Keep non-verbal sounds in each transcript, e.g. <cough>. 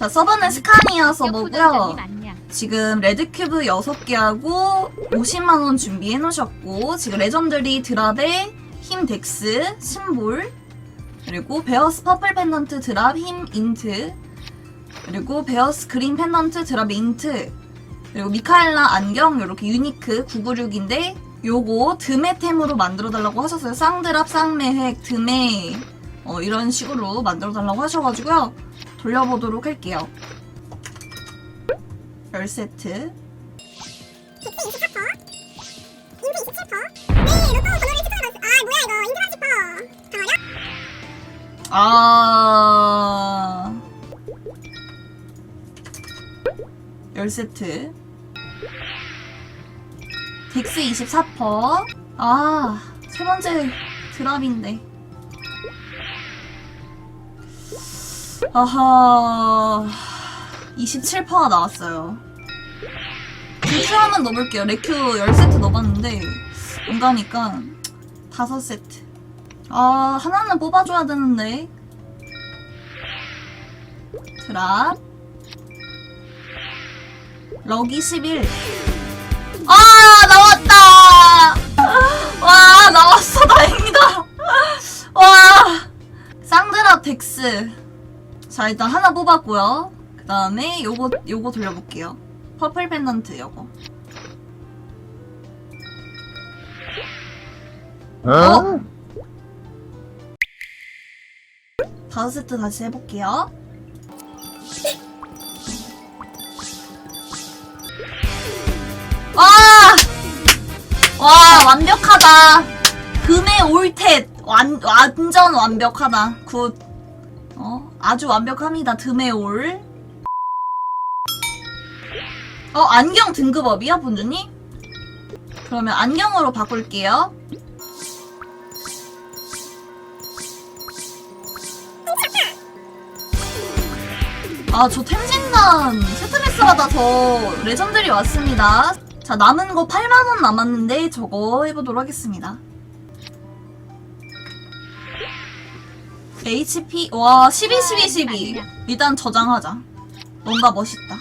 자, 서버는 스카니아 서버고요. 서버고요. 많냐? 지금 레드큐브 6개하고 50만원 준비해 놓으셨고, 지금 레전드리 드랍에 힘 덱스, 심볼, 그리고 베어스 퍼플 펜던트 드랍 힘 인트, 그리고 베어스 그린 펜던트 드랍 인트, 그리고 미카엘라 안경 이렇게 유니크 996인데 요거 드메템으로 만들어달라고 하셨어요. 쌍드랍, 쌍매획, 드메 어, 이런 식으로 만들어달라고 하셔가지고요. 돌려보도록 할게요. 10세트 인트 24퍼 인트 27퍼 네 로또 번호를 추천해봤어 아 뭐야 이거 인트 30퍼 다 어려? 아 10세트 덱스 24퍼 아 세 번째 드랍인데 아하 27퍼가 나왔어요 큐 한번 넣어볼게요 레큐 10세트 넣어봤는데 안 가니까 5세트 아, 하나는 뽑아줘야 되는데. 드랍. 럭이 11. 아, 나왔다! 와, 나왔어. <laughs> 다행이다. 와. 쌍드랍 덱스. 자, 일단 하나 뽑았고요. 그 다음에 요거, 요거 돌려볼게요. 퍼플 펜던트 요거. 어? 다섯 세트 다시 해볼게요. 와! 와, 완벽하다. 금의 올텟. 완, 완전 완벽하다. 굿. 어, 아주 완벽합니다. 금의 올. 어, 안경 등급업이야, 본주님? 그러면 안경으로 바꿀게요. 아, 저 템진단 세트메스마다 더 레전드리 왔습니다. 자, 남은 거 8만원 남았는데 저거 해보도록 하겠습니다. HP, 와, 12, 12, 12. 일단 저장하자. 뭔가 멋있다.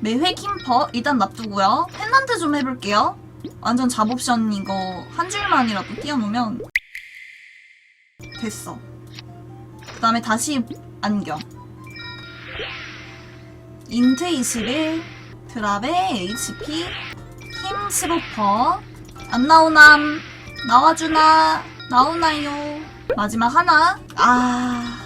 매회 킴퍼, 일단 놔두고요. 펜던트 좀 해볼게요. 완전 잡옵션 이거 한 줄만이라도 띄워놓으면 됐어. 그 다음에 다시 안경. 인트 21, 드랍에 HP, 힘 15%, 안 나오남, 나와주나, 나오나요? 마지막 하나, 아,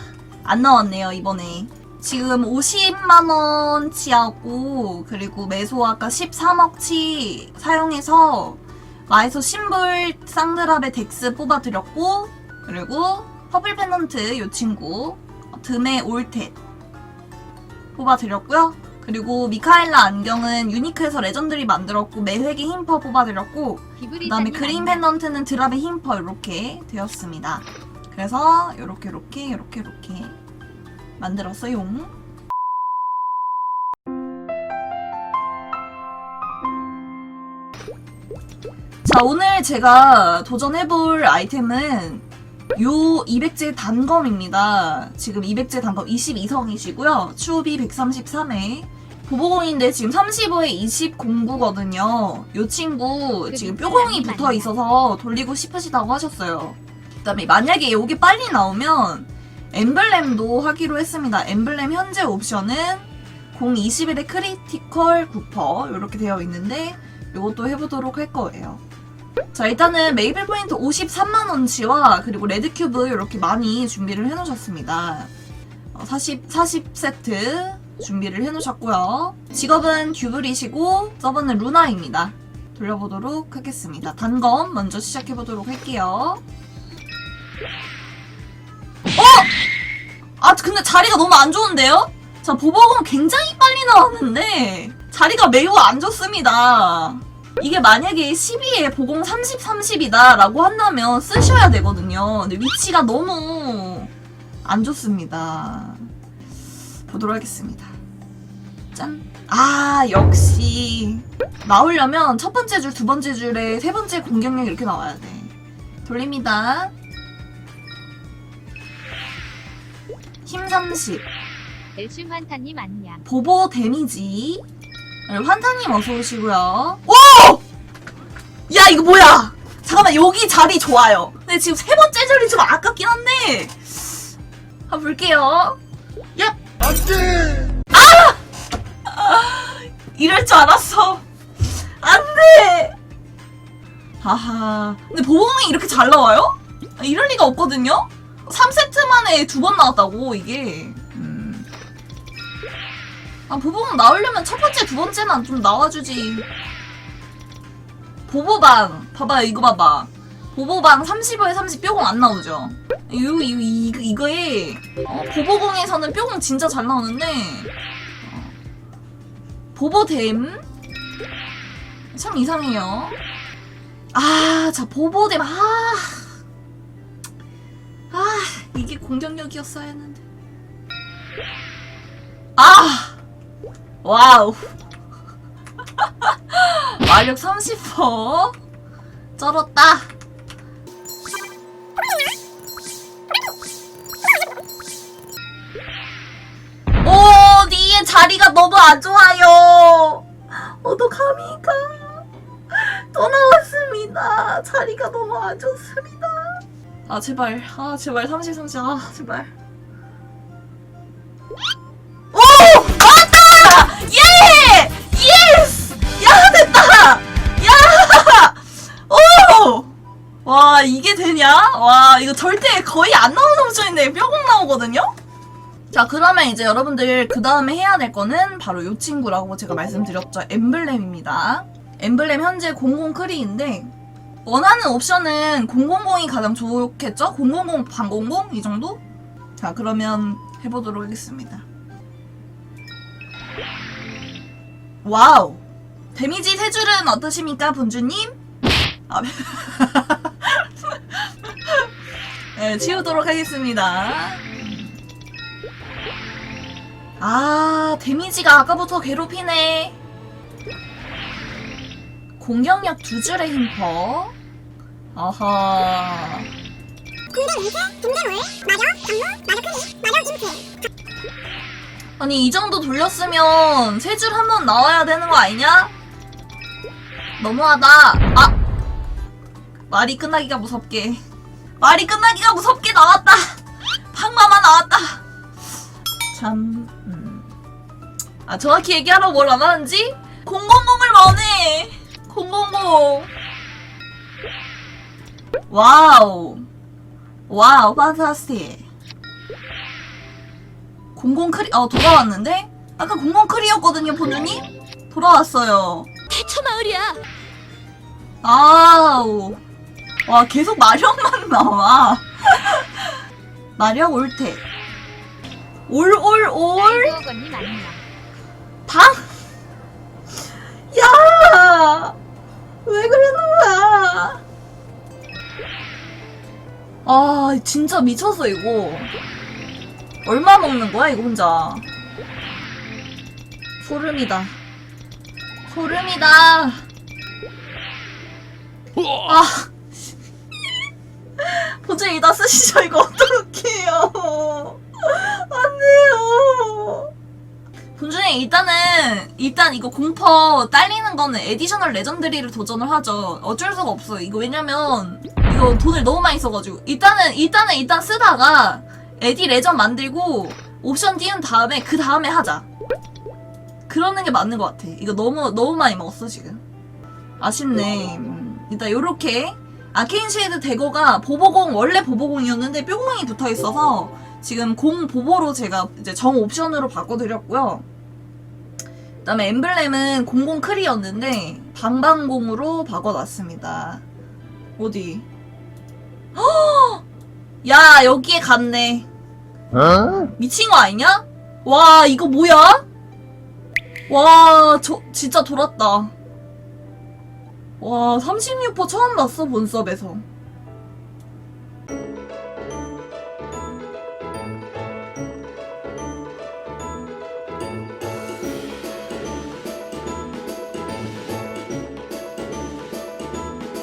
안 나왔네요, 이번에. 지금 50만원치하고, 그리고 매소 아까 13억치 사용해서, 마에서 심불 쌍드랍의 덱스 뽑아드렸고, 그리고 퍼플 펜던트 요 친구, 드메 올텟, 뽑아드렸고요. 그리고 미카엘라 안경은 유니크에서 레전드리 만들었고 매획의 힘퍼 뽑아드렸고 그 다음에 그린 펜던트는 드랍의 힘퍼 이렇게 되었습니다. 그래서 요렇게 요렇게 요렇게 요렇게 만들었어요. 자 오늘 제가 도전해볼 아이템은 요 200제 단검입니다. 지금 200제 단검 22성이시고요. 추비 133회. 보보공인데 지금 35에 20공구거든요. 요 친구 지금 뾰공이 붙어 있어서 돌리고 싶으시다고 하셨어요. 그다음에 만약에 요게 빨리 나오면 엠블렘도 하기로 했습니다. 엠블렘 현재 옵션은 021의 크리티컬 9% 이렇게 되어 있는데 요것도 해보도록 할 거예요. 자 일단은 메이플 포인트 53만원치와 그리고 레드큐브 이렇게 많이 준비를 해놓으셨습니다. 어, 40, 40세트 준비를 해놓으셨고요. 직업은 듀블이시고 서버는 루나입니다. 돌려보도록 하겠습니다. 단검 먼저 시작해보도록 할게요. 어! 아 근데 자리가 너무 안 좋은데요? 자 보복은 굉장히 빨리 나왔는데 자리가 매우 안 좋습니다. 이게 만약에 12에 보공 30, 30이다 라고 한다면 쓰셔야 되거든요. 근데 위치가 너무 안 좋습니다. 보도록 하겠습니다. 짠. 아, 역시. 나오려면 첫 번째 줄, 두 번째 줄에 세 번째 공격력 이렇게 나와야 돼. 돌립니다. 힘 30. 델슘 환타님 안녕. 보보 데미지. 네, 환타님 어서 오시고요. 오! 야 이거 뭐야? 잠깐만 여기 자리 좋아요. 근데 지금 세 번째 자리 좀 아깝긴 한데. 한번 볼게요. 야 안돼. 이럴 줄 알았어. 안 돼! 하하. 근데 보봉이 이렇게 잘 나와요? 아, 이럴 리가 없거든요? 3세트 만에 두 번 나왔다고, 이게. 음. 아, 보봉 나오려면 첫 번째, 두 번째는 좀 나와주지. 보보방. 봐봐요, 이거 봐봐. 보보방 35에 30 뾰공 안 나오죠? 요, 요, 이, 이거에, 어, 보보공에서는 뾰공 진짜 잘 나오는데, 보보댐 참 이상해요. 아, 자 보보댐 아, 공격력이었어야 했는데. 아, 와우. <laughs> 마력 30% 쩔었다. 오, 니의 자리가 너무 안 좋아요. 어떡합니까? 또 나왔습니다. 자리가 너무 안 좋습니다. 아, 제발. 아, 제발. 30, 30. 아, 제발. 오! 나왔다! 예! 예스! 야, 됐다! 야! 오! 와, 이게 되냐? 와, 이거 절대 거의 안 나오는 옵션인데 뼈공 나오거든요? 자 그러면 이제 여러분들 그 다음에 해야 될 거는 바로 이 친구라고 제가 말씀드렸죠 엠블렘입니다 엠블렘 현재 00 크리인데 원하는 옵션은 000이 가장 좋겠죠? 000 반공공 이 정도? 자 그러면 해보도록 하겠습니다 와우 데미지 세 줄은 어떠십니까 본주님? 아, <laughs> 네, 치우도록 하겠습니다 아, 데미지가 아까부터 괴롭히네. 공격력 두 줄의 힘퍼. 군대 마력, 마력 마력 인쇄. 아니, 이 정도 돌렸으면 세 줄 한 번 나와야 되는 거 아니냐? 너무하다. 아! 말이 끝나기가 무섭게. 말이 끝나기가 무섭게 나왔다. 방마마 나왔다. 참, 음. 아, 정확히 얘기하라고 뭘 안 하는지? 000을 000! 와우. 와우, 판타스틱. 00 크리, 어, 돌아왔는데? 아까 00 크리였거든요, 본주님? 돌아왔어요. 대처 마을이야. 아우. 와, 계속 마력만 나와. <laughs> 마력 올테. 올, 올, 올? 방? 아, 진짜 미쳤어, 이거. 얼마 먹는 거야, 이거 혼자? 소름이다. 소름이다. 아. <laughs> 도저히 다 쓰시죠, 이거 어떡해요. 안 돼요. 본준이 일단은 일단 이거 공퍼 딸리는 거는 에디셔널 레전드리를 도전을 하죠. 어쩔 수가 없어요. 이거 왜냐면 이거 돈을 너무 많이 써가지고 일단은 일단은 일단 쓰다가 에디 레전 만들고 옵션 띄운 다음에 그 다음에 하자. 그러는 게 맞는 것 같아. 이거 너무 너무 많이 먹었어 지금. 아쉽네. 음, 일단 요렇게 아케인 쉐이드 대거가 보보공 원래 보보공이었는데 뿅공이 붙어 있어서 지금 공 보보로 제가 이제 정 옵션으로 바꿔드렸고요. 그 다음에 엠블렘은 00 크리였는데 방방공으로 바꿔놨습니다. 어디? 헉! 야 여기에 갔네. 어? 미친 거 아니냐? 와 이거 뭐야? 와 저 진짜 돌았다. 와 36% 처음 봤어 본섭에서.